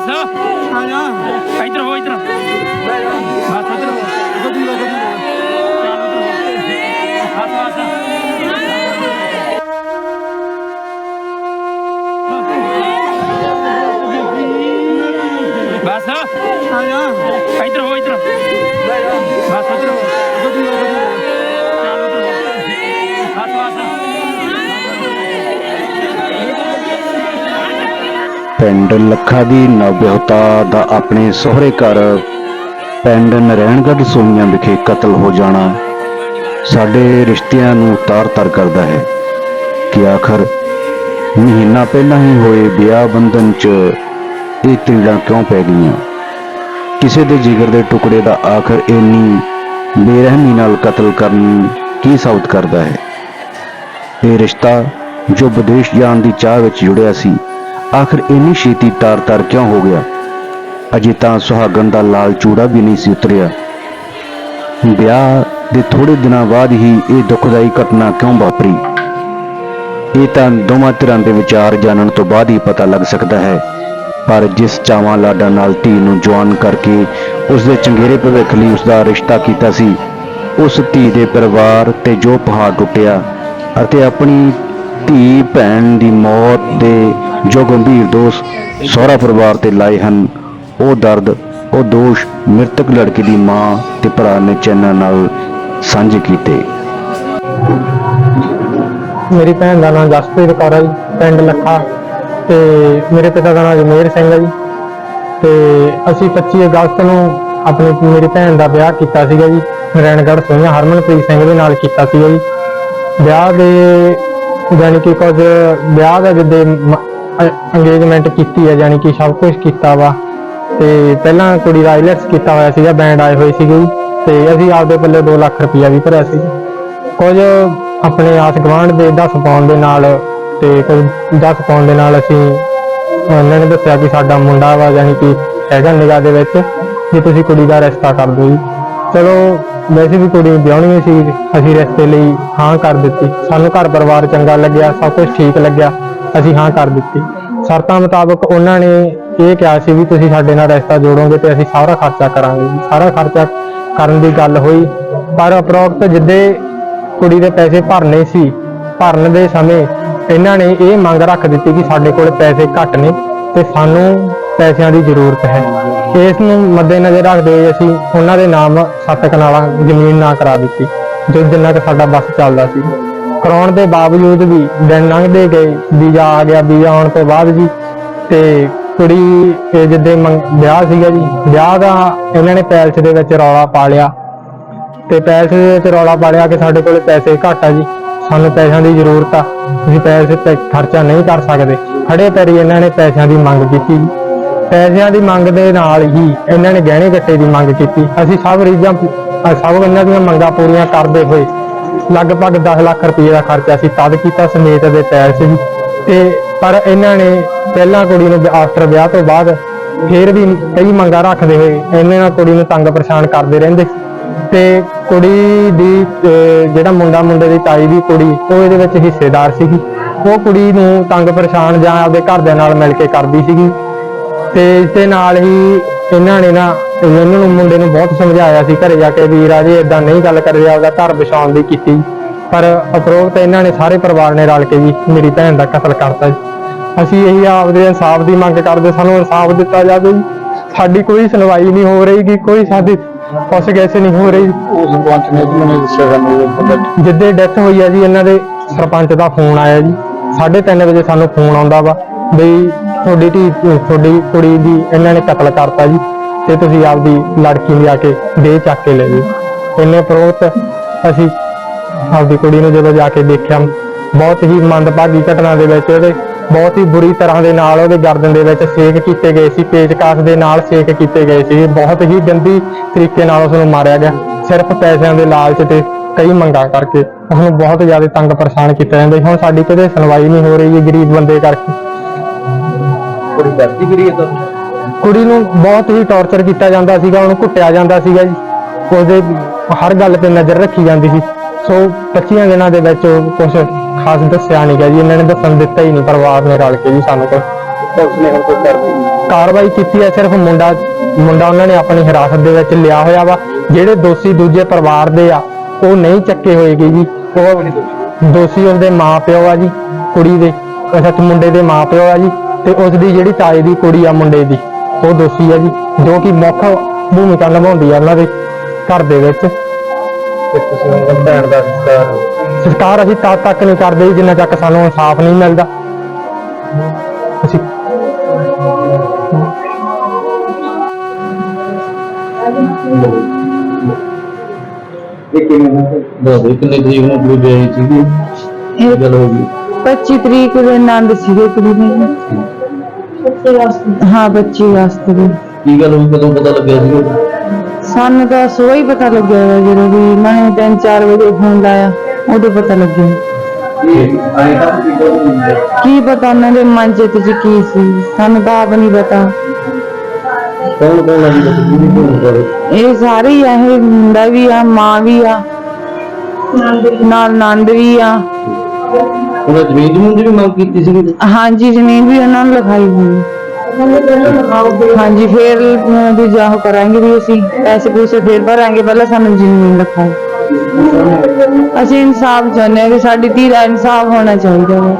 ਬਸ ਆ ਜਾ ਇੱਧਰ ਪਿੰਡ ਲੱਖਾ ਦੀ ਨਵਿਆਹੁਤਾ ਦਾ ਆਪਣੇ ਸਹੁਰੇ ਘਰ ਪਿੰਡ ਨਰੈਣਗੜ੍ਹ ਸੋਨੀਆਂ ਵਿਖੇ ਕਤਲ ਹੋ ਜਾਣਾ ਸਾਡੇ ਰਿਸ਼ਤਿਆਂ ਨੂੰ ਤਾਰ-ਤਾਰ ਕਰਦਾ ਹੈ ਕਿ ਆਖਰ ਮਹੀਨਾ ਪਹਿਲਾਂ ਹੀ ਹੋਏ ਵਿਆਹ ਬੰਧਨ 'ਚ ਇਹ ਤੀੜਾਂ ਕਿਉਂ ਪੈ ਗਈਆਂ? ਕਿਸੇ ਦੇ ਜਿਗਰ ਦੇ ਟੁਕੜੇ ਦਾ ਆਖਰ ਇੰਨੀ ਬੇਰਹਿਮੀ ਨਾਲ ਕਤਲ ਕਰਨ ਕੀ ਸਾਬਤ ਕਰਦਾ ਹੈ? ਇਹ ਰਿਸ਼ਤਾ ਜੋ ਵਿਦੇਸ਼ ਜਾਣ ਦੀ ਚਾਹ ਵਿੱਚ ਜੁੜਿਆ ਸੀ ਆਖਰ ਇੰਨੀ ਛੇਤੀ ਤਾਰ-ਤਾਰ ਕਿਉਂ ਹੋ ਗਿਆ? ਅਜੇ ਤਾਂ ਸੁਹਾਗਣ ਦਾ ਲਾਲ ਚੂੜਾ ਵੀ ਨਹੀਂ ਸੀ ਉਤਰਿਆ। ਵਿਆਹ ਦੇ ਥੋੜੇ ਦਿਨਾਂ ਬਾਅਦ ਹੀ ਇਹ ਦੁਖਦਾਈ ਘਟਨਾ ਕਿਉਂ ਵਾਪਰੀ? ਇਹ ਤਾਂ ਦੋਵਾਂ ਧਿਰਾਂ ਦੇ ਵਿਚਾਰ ਜਾਣਨ ਤੋਂ ਬਾਅਦ ਹੀ ਪਤਾ ਲੱਗ ਸਕਦਾ ਹੈ। ਪਰ ਜਿਸ ਚਾਵਾਂ ਲਾਡਾਂ ਨਾਲ ਧੀ ਨੂੰ ਜਵਾਨ ਕਰਕੇ ਉਸ ਦੇ ਚੰਗੇਰੇ ਭਵਿੱਖ ਲਈ ਉਸ ਦਾ ਰਿਸ਼ਤਾ ਕੀਤਾ ਸੀ, ਉਸ ਧੀ ਦੇ ਪਰਿਵਾਰ ਤੇ ਜੋ ਪਹਾੜ ਟੁੱਟਿਆ ਅਤੇ ਆਪਣੀ ਧੀ ਭੈਣ ਦੀ ਮੌਤ ਦੇ ਜੋ ਗੰਭੀਰ ਦੋਸ਼ ਸਹੁਰਾ ਪਰਿਵਾਰ ਤੇ ਲਾਏ ਹਨ, ਉਹ ਦਰਦ, ਉਹ ਦੋਸ਼ ਮ੍ਰਿਤਕ ਲੜਕੀ ਦੀ ਮਾਂ ਤੇ ਭਰਾ ਨੇ ਚੈਨਲ ਨਾਲ ਸਾਂਝੇ ਕੀਤੇ। ਮੇਰੀ ਭੈਣ ਦਾ ਨਾਮ ਜਸਪ੍ਰੀਤ ਕੌਰ ਹੈ ਜੀ, ਪਿੰਡ ਲੱਖਾ ਤੇ ਮੇਰੇ ਪਿਤਾ ਦਾ ਨਾਮ ਜਮੇਰ ਸਿੰਘ ਹੈ ਜੀ। ਤੇ ਅਸੀਂ 25 ਅਗਸਤ ਨੂੰ ਆਪਣੀ ਮੇਰੀ ਭੈਣ ਦਾ ਵਿਆਹ ਕੀਤਾ ਸੀਗਾ ਜੀ, ਨਰੈਣਗੜ੍ਹ ਸੋਈਆਂ ਹਰਮਨਪ੍ਰੀਤ ਸਿੰਘ ਦੇ ਨਾਲ ਕੀਤਾ ਸੀਗਾ ਜੀ। ਵਿਆਹ ਦੇ ਯਾਨੀ ਕਿ ਕੁਝ ਵਿਆਹ ਦਾ ਜਿੱਦੇ ਅੰਗੇਜਮੈਂਟ ਕੀਤੀ ਹੈ ਯਾਨੀ ਕਿ ਸਭ ਕੁਝ ਕੀਤਾ ਵਾ। ਤੇ ਪਹਿਲਾਂ ਕੁੜੀ ਦਾ ਆਈਲੈਟਸ ਕੀਤਾ ਹੋਇਆ ਸੀਗਾ ਬੈਂਡ ਆਏ ਹੋਏ ਸੀਗੇ ਤੇ ਅਸੀਂ ਆਪਦੇ ਪੱਲੇ 2 ਲੱਖ ਰੁਪਇਆ ਵੀ ਭਰਿਆ ਸੀ ਕੁਝ ਆਪਣੇ ਆਸ ਗਵਾਂਢ ਦੇ 10 ਪਾਉਣ ਦੇ ਨਾਲ ਤੇ ਕੁਝ 10 ਪਾਉਣ ਦੇ ਨਾਲ ਅਸੀਂ, ਉਹਨਾਂ ਨੇ ਦੱਸਿਆ ਕਿ ਸਾਡਾ ਮੁੰਡਾ ਵਾ ਯਾਨੀ ਕਿ ਹੈਗਾ ਨਿਗਾਹ ਦੇ ਵਿੱਚ ਜੇ ਤੁਸੀਂ ਕੁੜੀ ਦਾ ਰਿਸ਼ਤਾ ਕਰ ਦਿਓ ਜੀ। ਚਲੋ, ਵੈਸੇ ਵੀ ਕੁੜੀ ਵਿਆਹਣੀ ਸੀ, ਅਸੀਂ ਰਿਸ਼ਤੇ ਲਈ ਹਾਂ ਕਰ ਦਿੱਤੀ। ਸਾਨੂੰ ਘਰ ਪਰਿਵਾਰ ਚੰਗਾ ਲੱਗਿਆ, ਸਭ ਕੁਝ ਠੀਕ ਲੱਗਿਆ, ਅਸੀਂ ਹਾਂ ਕਰ ਦਿੱਤੀ। ਸ਼ਰਤਾਂ ਮੁਤਾਬਕ ਉਹਨਾਂ ਨੇ ਇਹ ਕਿਹਾ ਸੀ ਵੀ ਤੁਸੀਂ ਸਾਡੇ ਨਾਲ ਰਿਸ਼ਤਾ ਜੋੜੋਗੇ ਤੇ ਅਸੀਂ ਸਾਰਾ ਖਰਚਾ ਕਰਾਂਗੇ। ਸਾਰਾ ਖਰਚਾ ਕਰਨ ਦੀ ਗੱਲ ਹੋਈ। ਪਰ ਉਪਰੋਕਤ ਜਿੱਦੇ ਕੁੜੀ ਦੇ ਪੈਸੇ ਭਰਨੇ ਸੀ, ਭਰਨ ਦੇ ਸਮੇਂ ਇਹਨਾਂ ਨੇ ਇਹ ਮੰਗ ਰੱਖ ਦਿੱਤੀ ਕਿ ਸਾਡੇ ਕੋਲ ਪੈਸੇ ਘੱਟ ਨੇ ਤੇ ਸਾਨੂੰ ਪੈਸਿਆਂ ਦੀ ਜ਼ਰੂਰਤ ਹੈ। ਇਸ ਨੂੰ ਮੱਦੇਨਜ਼ਰ ਰੱਖਦੇ ਹੋਏ ਅਸੀਂ ਉਹਨਾਂ ਦੇ ਨਾਮ ਸੱਤ ਕਨਾਲਾਂ ਜ਼ਮੀਨ ਨਾ ਕਰਾ ਦਿੱਤੀ, ਜੋ ਜਿੰਨਾ ਕਿ ਸਾਡਾ ਬੱਸ ਚੱਲਦਾ ਸੀ। ਕਰਾਉਣ ਦੇ ਬਾਵਜੂਦ ਵੀ ਦਿਨ ਲੰਘਦੇ ਗਏ, ਵੀਜ਼ਾ ਆ ਗਿਆ, ਵੀਜ਼ਾ ਆਉਣ ਤੋਂ ਬਾਅਦ ਜੀ ਤੇ ਕੁੜੀ ਇਹ ਜਿੱਦੇ ਵਿਆਹ ਸੀਗਾ ਜੀ, ਵਿਆਹ ਦਾ ਇਹਨਾਂ ਨੇ ਪੈਲਸ ਦੇ ਵਿੱਚ ਰੌਲਾ ਪਾ ਲਿਆ ਤੇ ਪੈਲਸ ਦੇ ਵਿੱਚ ਰੌਲਾ ਪਾ ਲਿਆ ਕਿ ਸਾਡੇ ਕੋਲ ਪੈਸੇ ਘੱਟ ਆ ਜੀ, ਸਾਨੂੰ ਪੈਸਿਆਂ ਦੀ ਜ਼ਰੂਰਤ ਆ, ਤੁਸੀਂ ਪੈਸੇ ਤੇ ਖਰਚਾ ਨਹੀਂ ਕਰ ਸਕਦੇ। ਖੜੇ ਪੈਰੀ ਇਹਨਾਂ ਨੇ ਪੈਸਿਆਂ ਦੀ ਮੰਗ ਕੀਤੀ ਪੈਸਿਆਂ ਦੀ ਮੰਗ ਦੇ ਨਾਲ ਹੀ ਇਹਨਾਂ ਨੇ ਗਹਿਣੇ ਗੱਟੇ ਦੀ ਮੰਗ ਕੀਤੀ। ਅਸੀਂ ਸਭ ਰੀਜਾਂ ਸਭ ਇਹਨਾਂ ਦੀਆਂ ਮੰਗਾਂ ਪੂਰੀਆਂ ਕਰਦੇ ਹੋਏ ਲਗਭਗ 10 ਲੱਖ ਰੁਪਏ ਦਾ ਖਰਚਾ ਸੀ, ਤਦ ਕੀਤਾ ਸਮੇਤ ਦੇ ਪੈਸੇ ਵੀ ਤੇ ਪਰ ਇਹਨਾਂ ਨੇ ਪਹਿਲਾਂ ਕੁੜੀ ਨੂੰ ਆਫਟਰ ਵਿਆਹ ਤੋਂ ਬਾਅਦ ਫੇਰ ਵੀ ਕਈ ਮੰਗਾਂ ਰੱਖਦੇ ਹੋਏ ਇਹਨਾਂ ਨਾਲ ਕੁੜੀ ਨੂੰ ਤੰਗ ਪਰੇਸ਼ਾਨ ਕਰਦੇ ਰਹਿੰਦੇ ਤੇ ਕੁੜੀ ਦੀ ਜਿਹੜਾ ਮੁੰਡਾ, ਮੁੰਡੇ ਦੀ ਤਾਈ ਦੀ ਕੁੜੀ, ਉਹ ਇਹਦੇ ਵਿੱਚ ਹਿੱਸੇਦਾਰ ਸੀਗੀ। ਉਹ ਕੁੜੀ ਨੂੰ ਤੰਗ ਪਰੇਸ਼ਾਨ ਜਾਂ ਆਪਦੇ ਘਰਦਿਆਂ ਨਾਲ ਮਿਲ ਕੇ ਕਰਦੀ ਸੀਗੀ। ਤੇ ਇਸ ਦੇ ਨਾਲ ਹੀ ਇਹਨਾਂ ਨੇ ਨਾ ਇਹਨਾਂ ਨੂੰ ਮੁੰਡੇ ਨੂੰ ਬਹੁਤ ਸਮਝਾਇਆ ਸੀ ਘਰੇ ਜਾ ਕੇ ਵੀ ਰਾਜੇ ਇਦਾਂ ਨਹੀਂ ਗੱਲ ਕਰੇ ਆਪਦਾ ਘਰ ਬਸਾਉਣ ਦੀ ਕੀਤੀ। ਪਰ ਉਪਰੋਕਤ ਇਹਨਾਂ ਨੇ ਸਾਰੇ ਪਰਿਵਾਰ ਨੇ ਰਲ ਕੇ ਜੀ ਮੇਰੀ ਭੈਣ ਦਾ ਕਤਲ ਕਰਤਾ ਜੀ। ਅਸੀਂ ਇਹੀ ਆਪਦੇ ਇਨਸਾਫ ਦੀ ਮੰਗ ਕਰਦੇ ਸਾਨੂੰ ਇਨਸਾਫ ਦਿੱਤਾ ਜਾਵੇ ਜੀ। ਸਾਡੀ ਕੋਈ ਸੁਣਵਾਈ ਨਹੀਂ ਹੋ ਰਹੀ ਗੀ ਕੋਈ ਸਾਡੀ ਪੁੱਛ ਗਿੱਛ ਨਹੀਂ ਹੋ ਰਹੀ। ਉਸ ਪੰਚ ਨੇ ਮੈਨੂੰ ਦੱਸਿਆ ਸਾਨੂੰ ਇਹ ਪਤਾ ਜਿੱਦੇ ਡੈਥ ਹੋਈ ਹੈ ਜੀ ਇਹਨਾਂ ਦੇ ਸਰਪੰਚ ਦਾ ਫੋਨ ਆਇਆ ਜੀ। 3:30 ਵਜੇ ਸਾਨੂੰ ਫੋਨ ਆਉਂਦਾ ਵਾ ਬਈ ਤੁਹਾਡੀ ਧੀ ਤੁਹਾਡੀ ਕੁੜੀ ਦੀ ਇਹਨਾਂ ਨੇ ਕਤਲ ਕਰਤਾ ਜੀ ਤੇ ਤੁਸੀਂ ਆਪਦੀ ਲੜਕੀ ਲਿਆ ਕੇ ਦੇ ਚੱਕ ਕੇ ਲੈ ਜਾਓ ਇੰਨੇ ਪ੍ਰੋਤ ਅਸੀਂ ਆਪਦੀ ਕੁੜੀ ਨੂੰ ਜਦੋਂ ਜਾ ਕੇ ਦੇਖਿਆ, ਬਹੁਤ ਹੀ ਮੰਦਭਾਗੀ ਘਟਨਾ ਦੇ ਵਿੱਚ ਉਹਦੇ, ਬਹੁਤ ਹੀ ਬੁਰੀ ਤਰ੍ਹਾਂ ਦੇ ਨਾਲ ਉਹਦੇ ਗਰਦਨ ਦੇ ਵਿੱਚ ਸੇਕ ਕੀਤੇ ਗਏ ਸੀ ਪੇਚਕਾਸ ਦੇ ਨਾਲ ਸੇਕ ਕੀਤੇ ਗਏ ਸੀ। ਬਹੁਤ ਹੀ ਗੰਦੀ ਤਰੀਕੇ ਨਾਲ ਉਸ ਨੂੰ ਮਾਰਿਆ ਗਿਆ। ਸਿਰਫ ਪੈਸਿਆਂ ਦੇ ਲਾਲਚ ਤੇ ਕਈ ਮੰਗਾਂ ਕਰਕੇ ਉਹਨੂੰ ਬਹੁਤ ਜ਼ਿਆਦਾ ਤੰਗ ਪਰੇਸ਼ਾਨ ਕੀਤਾ ਜਾਂਦਾ ਹੁਣ ਸਾਡੀ ਕਦੇ ਸੁਣਵਾਈ ਨਹੀਂ ਹੋ ਰਹੀ ਹੈ ਗਰੀਬ ਬੰਦੇ ਕਰਕੇ। ਕੋਈ ਕਰਦੀ ਕਰੀ ਤਾਂ। ਕੁੜੀ ਨੂੰ ਬਹੁਤ ਹੀ ਟੌਰਚਰ ਕੀਤਾ ਜਾਂਦਾ ਸੀਗਾ ਉਹਨੂੰ ਕੁੱਟਿਆ ਜਾਂਦਾ ਸੀਗਾ ਜੀ। ਉਹਦੇ ਹਰ ਗੱਲ ਤੇ ਨਜ਼ਰ ਰੱਖੀ ਜਾਂਦੀ ਸੀ। ਸੋ 25 ਦਿਨਾਂ ਦੇ ਵਿੱਚ ਕੁਝ ਖਾਸ ਦੱਸਿਆ ਨਹੀਂ ਗਿਆ ਜੀ। ਇਹਨਾਂ ਨੇ ਦੱਸਣ ਦਿੱਤਾ ਹੀ ਨਹੀਂ ਪਰਿਵਾਰ ਨੇ ਰਲ ਕੇ ਜੀ ਸਾਨੂੰ ਕੁਛ ਪੁਲਿਸ ਨੇ ਹੁਣ ਕੋਈ ਕਰਦੀ ਕਾਰਵਾਈ ਕੀਤੀ ਹੈ ਸਿਰਫ ਮੁੰਡਾ ਮੁੰਡਾ ਉਹਨਾਂ ਨੇ ਆਪਣੀ ਹਿਰਾਸਤ ਦੇ ਵਿੱਚ ਲਿਆ ਹੋਇਆ ਵਾ। ਜਿਹੜੇ ਦੋਸ਼ੀ ਦੂਜੇ ਪਰਿਵਾਰ ਦੇ ਆ ਉਹ ਨਹੀਂ ਚੱਕੇ ਹੋਏਗੇ ਜੀ। ਉਹ ਵੀ ਦੋਸ਼ੀ। ਉਹਦੇ ਮਾਪਿਓ ਆ ਜੀ ਕੁੜੀ ਦੇ ਸੱਚ ਮੁੰਡੇ ਦੇ ਮਾਪਿਓ ਆ ਜੀ। ਤੇ ਉਸ ਦੀ ਜਿਹੜੀ ਤਾਏ ਦੀ ਕੁੜੀ ਆ ਮੁੰਡੇ ਦੀ ਉਹ ਦੋਸ਼ੀ ਆ ਜੀ ਜੋ ਕਿ ਮੁੱਖ ਭੂਮਿਕਾ ਨਿਭਾਉਂਦੀ ਆ ਉਹਨਾਂ ਦੇ ਘਰ ਦੇ ਵਿੱਚ। ਤੇ ਤੁਸੀਂ ਭੈਣ ਦਾ ਅਸੀਂ ਤਦ ਤੱਕ ਨਹੀਂ ਕਰਦੇ ਜੀ ਜਿੰਨਾ ਤੱਕ ਸਾਨੂੰ ਇਨਸਾਫ ਨਹੀਂ ਮਿਲਦਾ। ਅਸੀਂ ਇਹ ਕਿਵੇਂ ਕਿੰਨੇ ਤਰੀਕ ਨੂੰ ਕੁੜੀ ਗਈ ਸੀਗੀ? ਕੀ ਗੱਲ ਹੋ ਗਈ? 25 ਤਰੀਕ ਦੇ ਆਨੰਦ ਸੀਗੇ ਕੁੜੀ ਨੇ। ਹਾਂ 25 ਅਗਸਤ ਦੇ। ਕੀ ਗੱਲ ਹੋਈ? ਕਦੋਂ ਪਤਾ ਲੱਗਿਆ ਸੀਗਾ ਸਾਨੂੰ ਤਾਂ ਸੋ ਹੀ ਪਤਾ ਲੱਗਿਆ ਵਾ ਜਦੋਂ ਵੀ ਇਹਨਾਂ ਨੇ 3-4 ਵਜੇ ਫੋਨ ਲਾਇਆ ਉਦੋਂ ਪਤਾ ਲੱਗਿਆ। ਇਹ ਆਏ ਤਾਂ ਕੀ ਗੱਲ ਹੋਈ ਕੀ ਪਤਾ ਉਹਨਾਂ ਦੇ ਮਨ ਚਿੱਤ ਚ ਕੀ ਸੀ? ਸਾਨੂੰ ਤਾਂ ਆਪ ਨਹੀਂ ਪਤਾ। ਕੌਣ ਕੌਣ ਆ ਜੀ ਤੁਸੀਂ ਵੀ ਕੌਣ ਕਰੇ ਇਹ ਸਾਰੇ ਹੀ ਆ ਇਹ ਮੁੰਡਾ ਵੀ ਆ ਮਾਂ ਵੀ ਆ ਨਾਲ ਨੰਦ ਵੀ ਆ। ਉਹਨਾਂ ਜ਼ਮੀਨ ਜਮੂਨ ਦੀ ਵੀ ਮੰਗ ਕੀਤੀ ਸੀਗੀ ਹਾਂਜੀ ਜ਼ਮੀਨ ਵੀ ਉਹਨਾਂ ਨੂੰ ਲਿਖਾਈ ਹੋਈ। ਹਾਂਜੀ ਫੇਰ ਅਹ, ਦੂਜਾ ਉਹ ਕਰਾਂਗੇ ਵੀ ਅਸੀਂ ਪੈਸੇ ਪੂਸੇ ਫੇਰ ਭਰਾਂਗੇ ਪਹਿਲਾਂ ਸਾਨੂੰ ਜ਼ਮੀਨ ਲਿਖਾਓ। ਅਸੀਂ ਇਨਸਾਫ ਚਾਹੁੰਦੇ ਹਾਂ ਕਿ ਸਾਡੀ ਧੀ ਦਾ ਇਨਸਾਫ ਹੋਣਾ ਚਾਹੀਦਾ ਹੈ